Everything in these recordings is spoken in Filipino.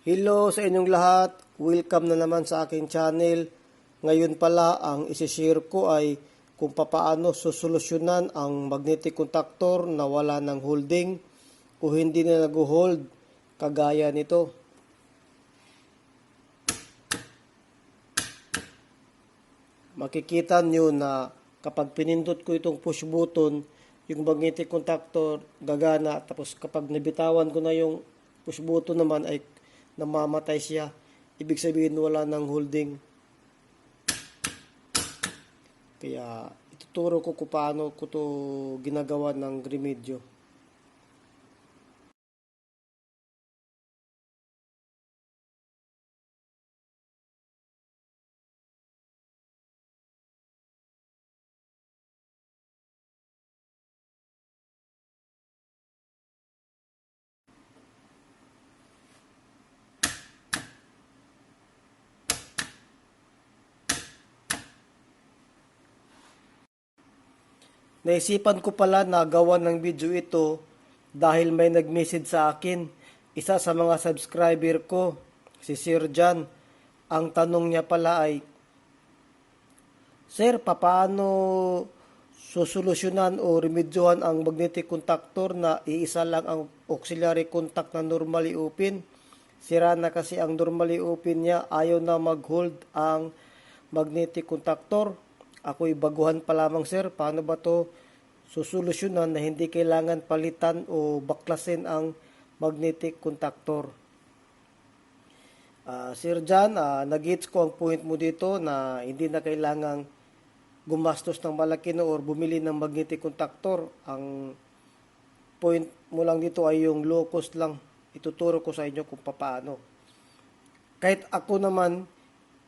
Hello sa inyong lahat. Welcome na naman sa aking channel. Ngayon pala ang isishare ko ay kung papaano susolusyonan ang magnetic contactor na wala ng holding o hindi na nag-hold kagaya nito. Makikita nyo na kapag pinindot ko itong push button, yung magnetic contactor gagana tapos kapag nabitawan ko na yung push button naman ay namamatay siya. Ibig sabihin wala ng holding. Kaya ituturo ko kung paano ko to ginagawa ng remedyo. Naisipan ko pala na gawa ng video ito dahil may nag-message sa akin. Isa sa mga subscriber ko, si Sir John. Ang tanong niya pala ay, Sir, papaano susolusyonan o remedyohan ang magnetic contactor na iisa lang ang auxiliary contact na normally open? Sira na kasi ang normally open niya, ayaw na mag-hold ang magnetic contactor. Ako'y baguhan pa lamang sir, paano ba to susolusyonan na hindi kailangan palitan o baklasin ang magnetic contactor? Ah, Sir John, uh, nag-gets ko ang point mo dito na hindi na kailangang gumastos ng malaki no or bumili ng magnetic contactor. Ang point mo lang dito ay yung low cost lang. Ituturo ko sa inyo kung paano. Kahit ako naman,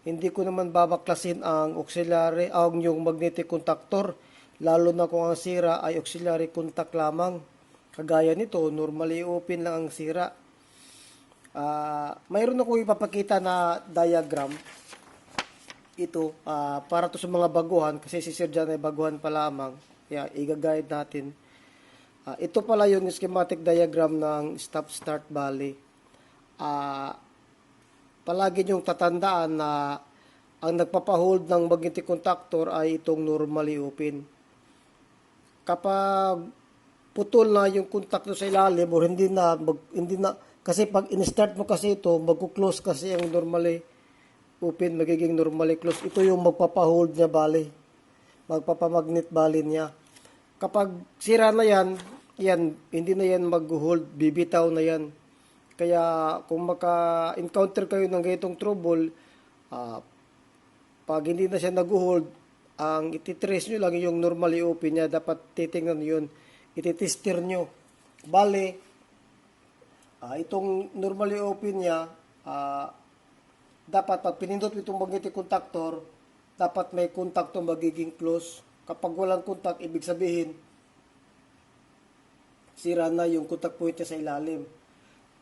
hindi ko naman babaklasin ang auxiliary, ang yung magnetic contactor, lalo na kung ang sira ay auxiliary contact lamang. Kagaya nito, normally open lang ang sira. Ah, mayroon ako ipapakita na diagram. Ito, ah, para to sa mga baguhan, kasi si Sir John ay baguhan pa lamang. Kaya, i-guide natin. Ah, ito pala yung schematic diagram ng stop-start valley. Ah, palagi niyong tatandaan na ang nagpapahold ng magnetic contactor ay itong normally open. Kapag putol na yung contactor sa ilalim or hindi na, mag- hindi na, kasi pag in-start mo kasi ito, magkuklose kasi ang normally open, magiging normally close. Ito yung magpapahold niya bali. Magpapamagnet bali niya. Kapag sira na yan, yan, hindi na yan mag-hold, bibitaw na yan. Kaya kung maka-encounter kayo ng ganitong trouble, ah, pag hindi na siya nag-hold, ang ititrace nyo lang yung normally open niya, dapat titingnan yun, ititester nyo. Bale, ah, itong normally open niya, ah, dapat pag pinindot itong magnetic contactor, dapat may contactor magiging close. Kapag walang contact, ibig sabihin, sira na yung contact point niya sa ilalim.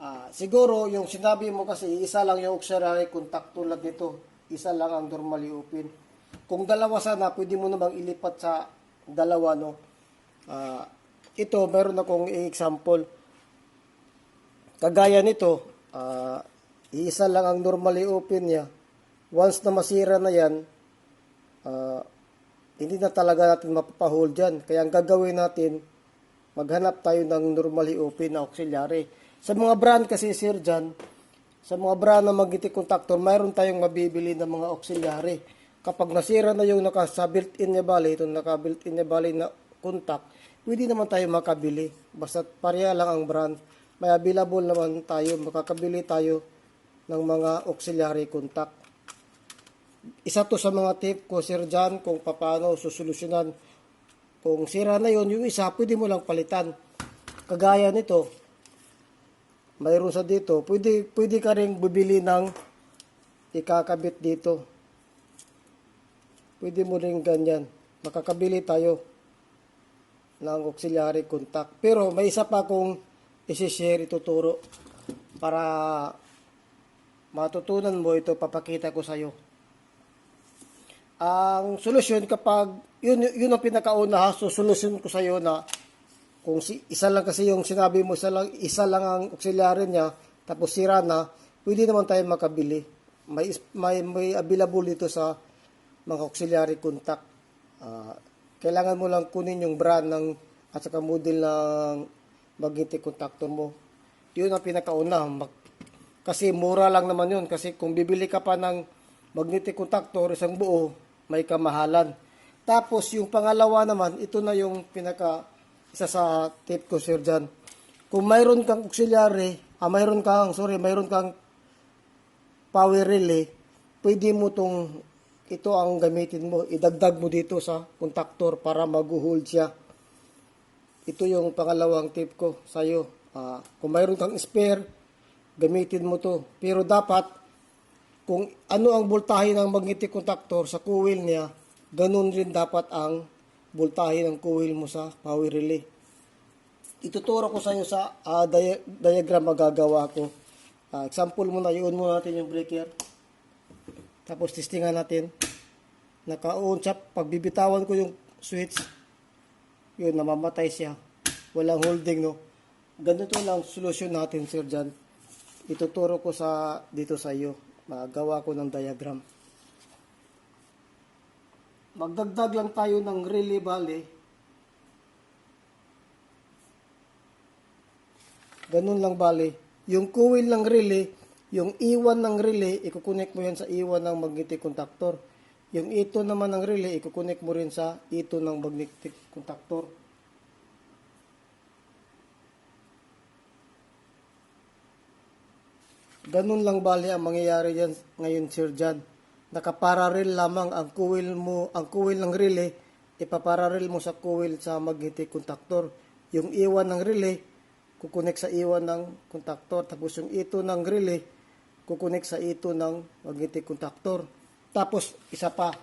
Ah, siguro, yung sinabi mo kasi, isa lang yung auxiliary contact tulad nito. Isa lang ang normally open. Kung dalawa sana, pwede mo namang ilipat sa dalawa, no? Ah, ito, meron akong example. Kagaya nito, ah, iisa lang ang normally open niya. Once na masira na yan, ah, hindi na talaga natin mapapahold yan. Kaya ang gagawin natin, maghanap tayo ng normally open na auxiliary. Sa mga brand kasi, sir, dyan, sa mga brand na magnetic contactor, mayroon tayong mabibili ng mga auxiliary. Kapag nasira na yung naka, sa built-in niya bali, itong naka-built-in niya bali na contact, pwede naman tayo makabili. Basta pareha lang ang brand. May available naman tayo, makakabili tayo ng mga auxiliary contact. Isa to sa mga tip ko, Sir John, kung paano susolusyonan. Kung sira na yon yung isa, pwede mo lang palitan. Kagaya nito, mayroon sa dito, pwede, pwede ka rin bibili ng ikakabit dito. Pwede mo rin ganyan. Makakabili tayo ng auxiliary contact. Pero may isa pa akong isi-share, ituturo para matutunan mo ito, papakita ko sa'yo. Ang solusyon kapag, yun, yun ang pinakauna ha, so solusyon ko sa'yo na kung si, isa lang kasi yung sinabi mo, isa lang, isa lang ang auxiliary niya, tapos sira na, pwede naman tayo makabili. May, may, may available dito sa mga auxiliary contact. Ah, kailangan mo lang kunin yung brand ng at saka model ng magnetic contactor mo. Yun ang pinakauna. Mag- kasi mura lang naman yun. Kasi kung bibili ka pa ng magnetic contactor, isang buo, may kamahalan. Tapos yung pangalawa naman, ito na yung pinaka isa sa tip ko sir dyan. Kung mayroon kang auxiliary, ah, mayroon kang, sorry, mayroon kang power relay, pwede mo tong ito ang gamitin mo, idagdag mo dito sa contactor para mag-hold siya. Ito yung pangalawang tip ko sa iyo. kung mayroon kang spare, gamitin mo to. Pero dapat, kung ano ang voltahe ng magnetic contactor sa coil niya, ganun rin dapat ang voltahe ng coil mo sa power relay. Ituturo ko sa iyo sa ah, dia- diagram magagawa ko. Ah, example muna, iyon muna natin yung breaker. Tapos testingan natin. Naka-on siya. Pag bibitawan ko yung switch, yun, namamatay siya. Walang holding, no? Ganito lang solusyon natin, sir, dyan. Ituturo ko sa, dito sa iyo. Magawa ko ng diagram. Magdagdag lang tayo ng relay bale. Ganun lang bale. Yung coil ng relay, yung iwan ng relay, ikukunik mo yan sa iwan ng magnetic contactor. Yung ito naman ng relay, ikukunik mo rin sa ito ng magnetic contactor. Ganun lang bali ang mangyayari yan ngayon Sir John. Nakapararel lamang ang coil mo, ang coil ng relay, ipapararel mo sa coil sa magnetic contactor. Yung iwan ng relay, kukunik sa iwan ng contactor. Tapos yung ito ng relay, kukunik sa ito ng magnetic contactor. Tapos isa pa,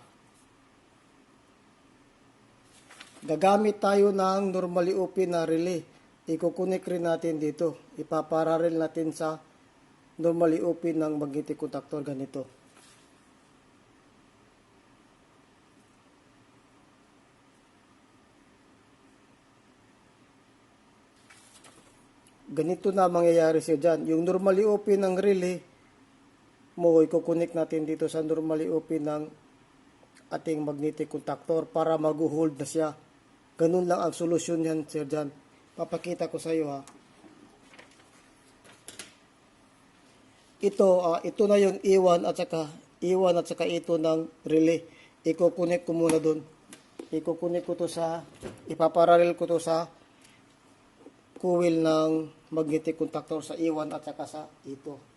gagamit tayo ng normally open na relay. Ikukunik rin natin dito. Ipapararel natin sa normally open ng magnetic contactor ganito. Ganito na mangyayari siya dyan. Yung normally open ng relay mo, ikukunik natin dito sa normally open ng ating magnetic contactor para mag-hold na siya. Ganun lang ang solusyon yan, Sir John. Papakita ko sa iyo ha. ito ah, ito na yung iwan at saka iwan at saka ito ng relay. Iko-connect ko muna doon. Iko-connect ko to sa ipaparallel ko to sa coil ng magnetic contactor sa iwan at saka sa ito.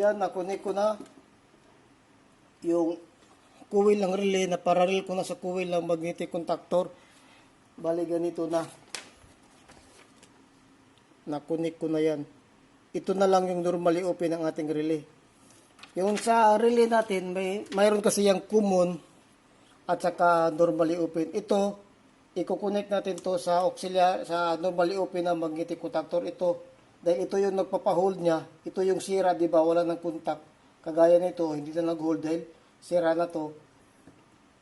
Yan, nakunik ko na yung coil ng relay na parallel ko na sa coil ng magnetic contactor. Bali ganito na. Nakunik ko na yan. Ito na lang yung normally open ng ating relay. Yung sa relay natin, may mayroon kasi yung common at saka normally open. Ito, i-connect natin to sa auxiliary, sa normally open na magnetic contactor. Ito, dahil ito yung nagpapahold niya, ito yung sira, di ba, wala ng contact. Kagaya nito, hindi na nag-hold dahil sira na to.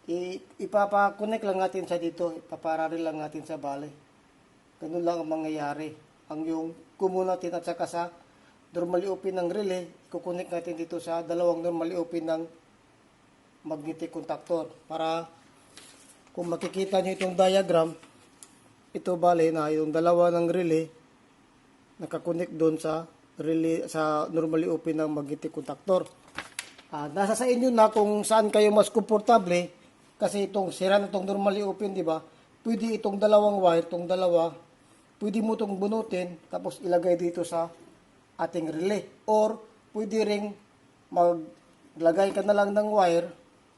I, ipapa-connect lang natin sa dito, ipapararil lang natin sa bale. Ganun lang ang mangyayari. Ang yung kumo natin at saka sa normally open ng relay, kukunik natin dito sa dalawang normally open ng magnetic contactor para kung makikita nyo itong diagram, ito bale na yung dalawa ng relay nakakonect doon sa relay, sa normally open ng magnetic contactor. Ah, nasa sa inyo na kung saan kayo mas komportable kasi itong sira na itong normally open, di ba? Pwede itong dalawang wire, itong dalawa, pwede mo itong bunutin tapos ilagay dito sa ating relay. Or pwede ring maglagay ka na lang ng wire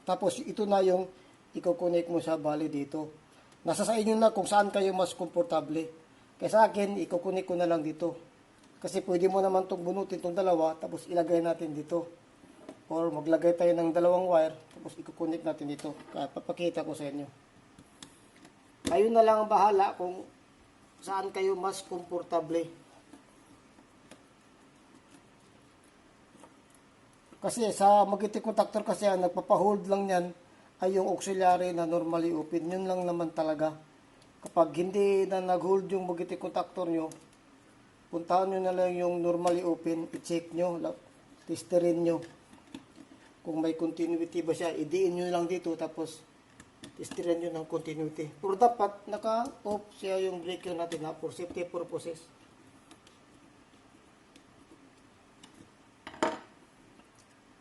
tapos ito na yung iko-connect mo sa bali dito. Nasa sa inyo na kung saan kayo mas komportable. Kaya sa akin, iko-connect ko na lang dito. Kasi pwede mo naman itong bunutin itong dalawa tapos ilagay natin dito. Or maglagay tayo ng dalawang wire tapos iko-connect natin dito. Kaya papakita ko sa inyo. Kayo na lang ang bahala kung saan kayo mas komportable. Kasi sa magnetic contactor kasi ang nagpapahold lang yan ay yung auxiliary na normally open. Yun lang naman talaga. Kapag hindi na nag-hold yung magnetic contactor nyo, puntahan nyo na lang yung normally open, i-check nyo, testerin nyo. Kung may continuity ba siya, idiin nyo lang dito tapos testerin nyo ng continuity. Pero dapat naka-off siya yung breaker natin ha, for safety purposes.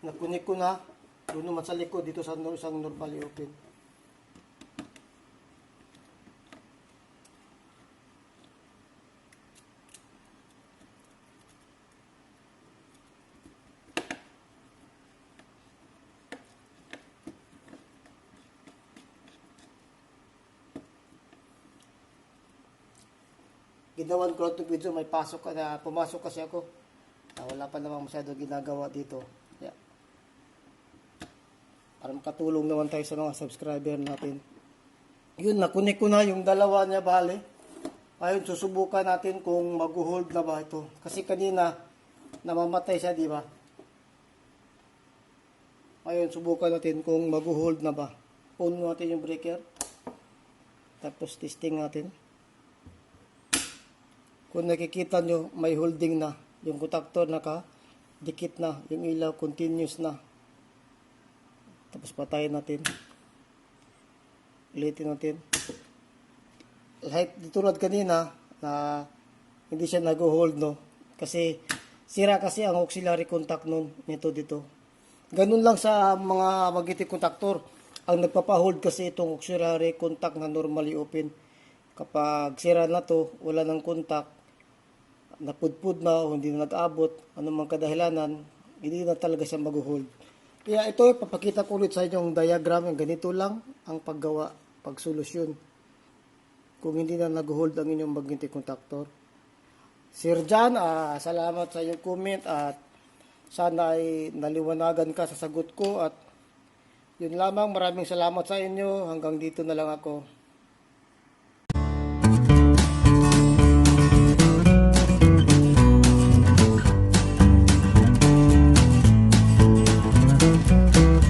Nakunik ko na, doon naman sa likod, dito sa isang normally open. Ginawan ko lang itong video, may pasok ka na, pumasok kasi ako. Ah, wala pa namang masyado ginagawa dito. Yeah. Para makatulong naman tayo sa mga subscriber natin. Yun, nakunik ko na yung dalawa niya, bale. Ayun, susubukan natin kung mag-hold na ba ito. Kasi kanina, namamatay siya, di ba? Ayun, subukan natin kung mag-hold na ba. On natin yung breaker. Tapos testing natin. Kung nakikita nyo, may holding na. Yung contactor naka dikit na. Yung ilaw continuous na. Tapos patayin natin. Ulitin natin. Like tulad kanina na hindi siya nag-hold no. Kasi sira kasi ang auxiliary contact nun nito dito. Ganun lang sa mga magnetic contactor. Ang nagpapahold kasi itong auxiliary contact na normally open. Kapag sira na to, wala ng contact, napudpud na o hindi na nag-abot, anumang kadahilanan, hindi na talaga siya mag-hold. Kaya ito, papakita ko ulit sa inyo yung diagram. Ganito lang ang paggawa, pagsolusyon. Kung hindi na nag-hold ang inyong magnetic contactor. Sir John, ah, salamat sa iyong comment at sana ay naliwanagan ka sa sagot ko at yun lamang, maraming salamat sa inyo. Hanggang dito na lang ako.